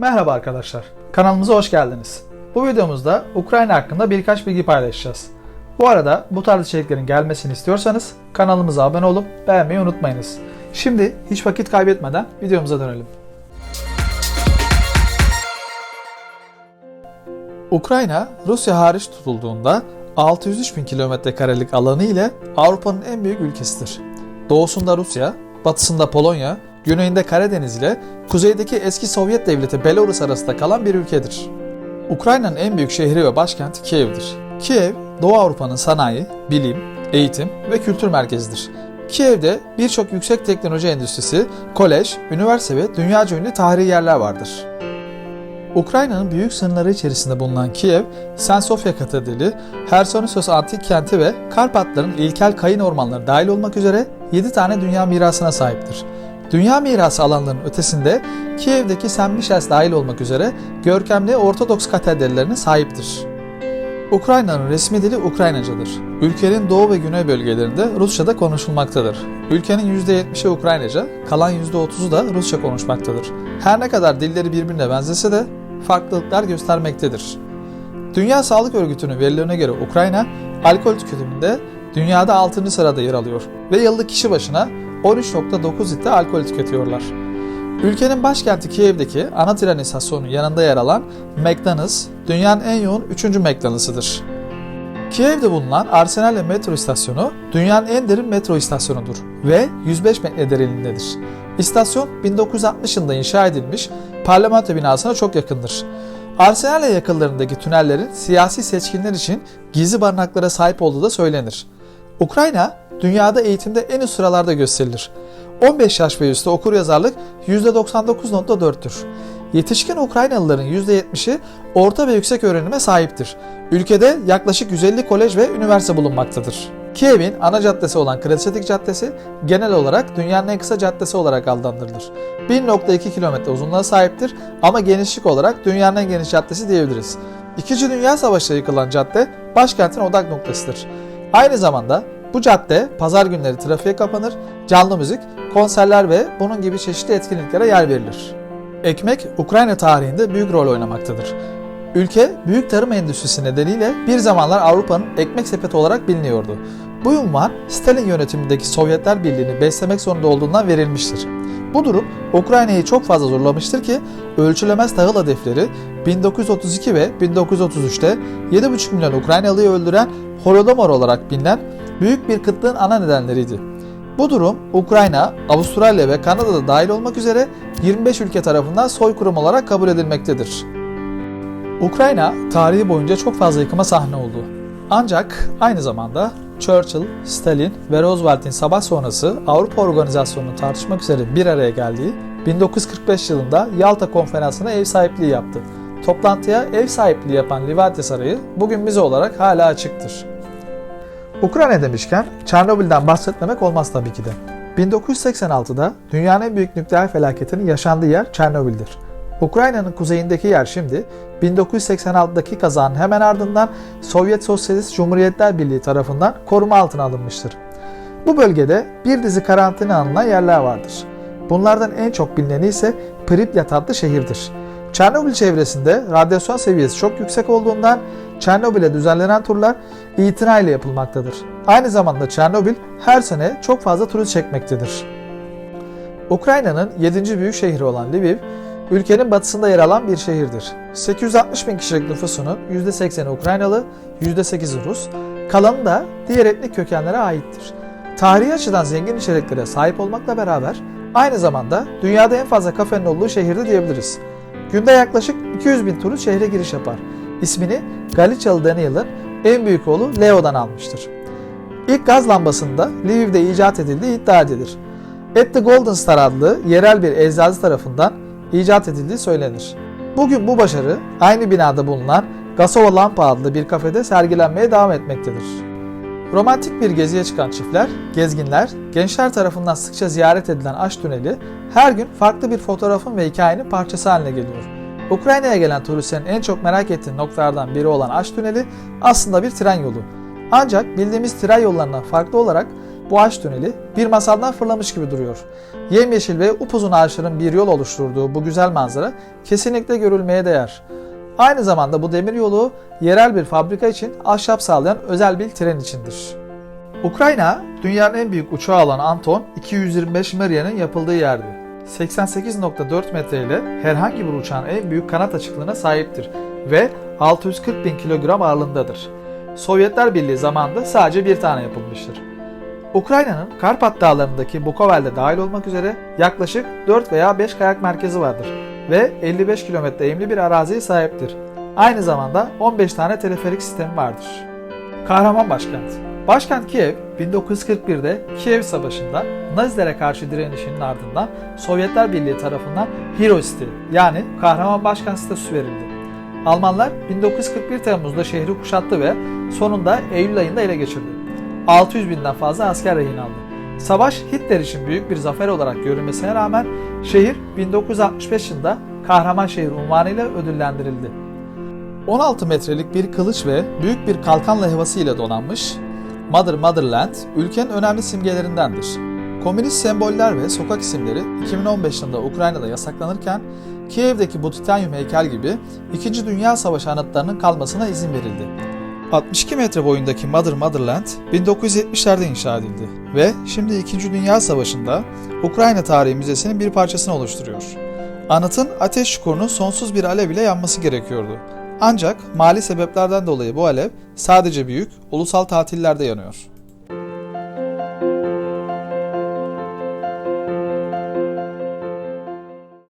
Merhaba arkadaşlar, kanalımıza hoş geldiniz. Bu videomuzda Ukrayna hakkında birkaç bilgi paylaşacağız. Bu arada bu tarz içeriklerin gelmesini istiyorsanız kanalımıza abone olup beğenmeyi unutmayınız. Şimdi hiç vakit kaybetmeden videomuza dönelim. Ukrayna, Rusya hariç tutulduğunda 603 bin kilometre karelik alanı ile Avrupa'nın en büyük ülkesidir. Doğusunda Rusya, batısında Polonya, güneyinde Karadeniz ile kuzeydeki eski Sovyet devleti Belarus arasında kalan bir ülkedir. Ukrayna'nın en büyük şehri ve başkenti Kiev'dir. Kiev, Doğu Avrupa'nın sanayi, bilim, eğitim ve kültür merkezidir. Kiev'de birçok yüksek teknoloji endüstrisi, kolej, üniversite ve dünyaca ünlü tarihi yerler vardır. Ukrayna'nın büyük sınırları içerisinde bulunan Kiev, St. Sofya Katedrali, Hersonisos Antik Kenti ve Karpatların ilkel kayın ormanları dahil olmak üzere 7 tane dünya mirasına sahiptir. Dünya mirası alanlarının ötesinde Kiev'deki St. Michels dahil olmak üzere görkemli Ortodoks katedrallerine sahiptir. Ukrayna'nın resmi dili Ukraynacadır. Ülkenin doğu ve güney bölgelerinde Rusça'da konuşulmaktadır. Ülkenin %70'i Ukraynaca, kalan %30'u da Rusça konuşmaktadır. Her ne kadar dilleri birbirine benzese de farklılıklar göstermektedir. Dünya Sağlık Örgütü'nün verilerine göre Ukrayna, alkol tüketiminde dünyada 6. sırada yer alıyor ve yıllık kişi başına 13.9 litre alkol tüketiyorlar. Ülkenin başkenti Kiev'deki ana tren istasyonunun yanında yer alan McDonald's, dünyanın en yoğun 3. McDonald's'ıdır. Kiev'de bulunan Arsenal metro istasyonu dünyanın en derin metro istasyonudur ve 105 metre derinliğindedir. İstasyon 1960 yılında inşa edilmiş parlamento binasına çok yakındır. Arsenal yakınlarındaki tünellerin siyasi seçkinler için gizli barınaklara sahip olduğu da söylenir. Ukrayna, dünyada eğitimde en üst sıralarda gösterilir. 15 yaş ve üstü okur yazarlık %99.4'tür. Yetişkin Ukraynalıların %70'i orta ve yüksek öğrenime sahiptir. Ülkede yaklaşık 150 kolej ve üniversite bulunmaktadır. Kiev'in ana caddesi olan Kresitik Caddesi genel olarak dünyanın en kısa caddesi olarak adlandırılır. 1.2 kilometre uzunluğa sahiptir ama genişlik olarak dünyanın en geniş caddesi diyebiliriz. İkinci Dünya Savaşı'da yıkılan cadde başkentin odak noktasıdır. Aynı zamanda bu cadde pazar günleri trafiğe kapanır, canlı müzik, konserler ve bunun gibi çeşitli etkinliklere yer verilir. Ekmek Ukrayna tarihinde büyük rol oynamaktadır. Ülke büyük tarım endüstrisi nedeniyle bir zamanlar Avrupa'nın ekmek sepeti olarak biliniyordu. Bu ünvan Stalin yönetimindeki Sovyetler Birliği'ni beslemek zorunda olduğundan verilmiştir. Bu durum Ukrayna'yı çok fazla zorlamıştır ki ölçülemez tahıl hedefleri 1932 ve 1933'te 7,5 milyon Ukraynalıyı öldüren Holodomor olarak bilinen büyük bir kıtlığın ana nedenleriydi. Bu durum Ukrayna, Avustralya ve Kanada'da dahil olmak üzere 25 ülke tarafından soykırım olarak kabul edilmektedir. Ukrayna tarihi boyunca çok fazla yıkıma sahne oldu. Ancak aynı zamanda Churchill, Stalin ve Roosevelt'in savaş sonrası Avrupa Organizasyonu'nu tartışmak üzere bir araya geldiği 1945 yılında Yalta Konferansı'na ev sahipliği yaptı. Toplantıya ev sahipliği yapan Livatya Sarayı bugün müze olarak hala açıktır. Ukrayna demişken Çernobil'den bahsetmemek olmaz tabii ki de. 1986'da dünyanın en büyük nükleer felaketinin yaşandığı yer Çernobil'dir. Ukrayna'nın kuzeyindeki yer şimdi 1986'daki kazanın hemen ardından Sovyet Sosyalist Cumhuriyetler Birliği tarafından koruma altına alınmıştır. Bu bölgede bir dizi karantina alınan yerler vardır. Bunlardan en çok bilineni ise Pripyat adlı şehirdir. Çernobil çevresinde radyasyon seviyesi çok yüksek olduğundan Çernobil'e düzenlenen turlar itina ile yapılmaktadır. Aynı zamanda Çernobil her sene çok fazla turist çekmektedir. Ukrayna'nın 7. büyük şehri olan Lviv, ülkenin batısında yer alan bir şehirdir. 860 bin kişilik nüfusunun %80'i Ukraynalı, %8'i Rus, kalanı da diğer etnik kökenlere aittir. Tarihi açıdan zengin içeriklere sahip olmakla beraber aynı zamanda dünyada en fazla kafenin olduğu şehirde diyebiliriz. Günde yaklaşık 200 bin turist şehre giriş yapar. İsmini Galicialı Daniel'ın en büyük oğlu Leo'dan almıştır. İlk gaz lambasının da Lviv'de icat edildiği iddia edilir. At the Golden Star adlı yerel bir eczacı tarafından icat edildiği söylenir. Bugün bu başarı aynı binada bulunan Gasova Lampa adlı bir kafede sergilenmeye devam etmektedir. Romantik bir geziye çıkan çiftler, gezginler, gençler tarafından sıkça ziyaret edilen Aşk Tüneli her gün farklı bir fotoğrafın ve hikayenin parçası haline geliyor. Ukrayna'ya gelen turistlerin en çok merak ettiği noktalardan biri olan Aşk Tüneli aslında bir tren yolu. Ancak bildiğimiz tren yollarından farklı olarak bu ağaç tüneli bir masaldan fırlamış gibi duruyor. Yemyeşil ve upuzun ağaçların bir yol oluşturduğu bu güzel manzara kesinlikle görülmeye değer. Aynı zamanda bu demir yolu yerel bir fabrika için ahşap sağlayan özel bir tren içindir. Ukrayna, dünyanın en büyük uçağı olan Anton 225 Maria'nın yapıldığı yerdi. 88.4 metre ile herhangi bir uçağın en büyük kanat açıklığına sahiptir ve 640 bin kilogram ağırlığındadır. Sovyetler Birliği zamanında sadece bir tane yapılmıştır. Ukrayna'nın Karpat Dağları'ndaki Bukovel'de dahil olmak üzere yaklaşık 4 veya 5 kayak merkezi vardır ve 55 kilometre eğimli bir araziye sahiptir. Aynı zamanda 15 tane teleferik sistemi vardır. Kahraman başkent. Başkent Kiev 1941'de Kiev Savaşı'nda Nazilere karşı direnişinin ardından Sovyetler Birliği tarafından Hero City yani kahraman başkent statüsü verildi. Almanlar 1941 Temmuz'da şehri kuşattı ve sonunda Eylül ayında ele geçirdi. 600 binden fazla asker rehin aldı. Savaş Hitler için büyük bir zafer olarak görülmesine rağmen şehir 1965 yılında kahraman şehir unvanıyla ödüllendirildi. 16 metrelik bir kılıç ve büyük bir kalkan levhası ile donanmış Mother Motherland ülkenin önemli simgelerindendir. Komünist semboller ve sokak isimleri 2015 yılında Ukrayna'da yasaklanırken Kiev'deki bu titanyum heykel gibi 2. Dünya Savaşı anıtlarının kalmasına izin verildi. 62 metre boyundaki Mother Motherland 1970'lerde inşa edildi ve şimdi 2. Dünya Savaşı'nda Ukrayna Tarihi Müzesi'nin bir parçasını oluşturuyor. Anıtın ateş çukurunun sonsuz bir alev ile yanması gerekiyordu. Ancak mali sebeplerden dolayı bu alev sadece büyük, ulusal tatillerde yanıyor.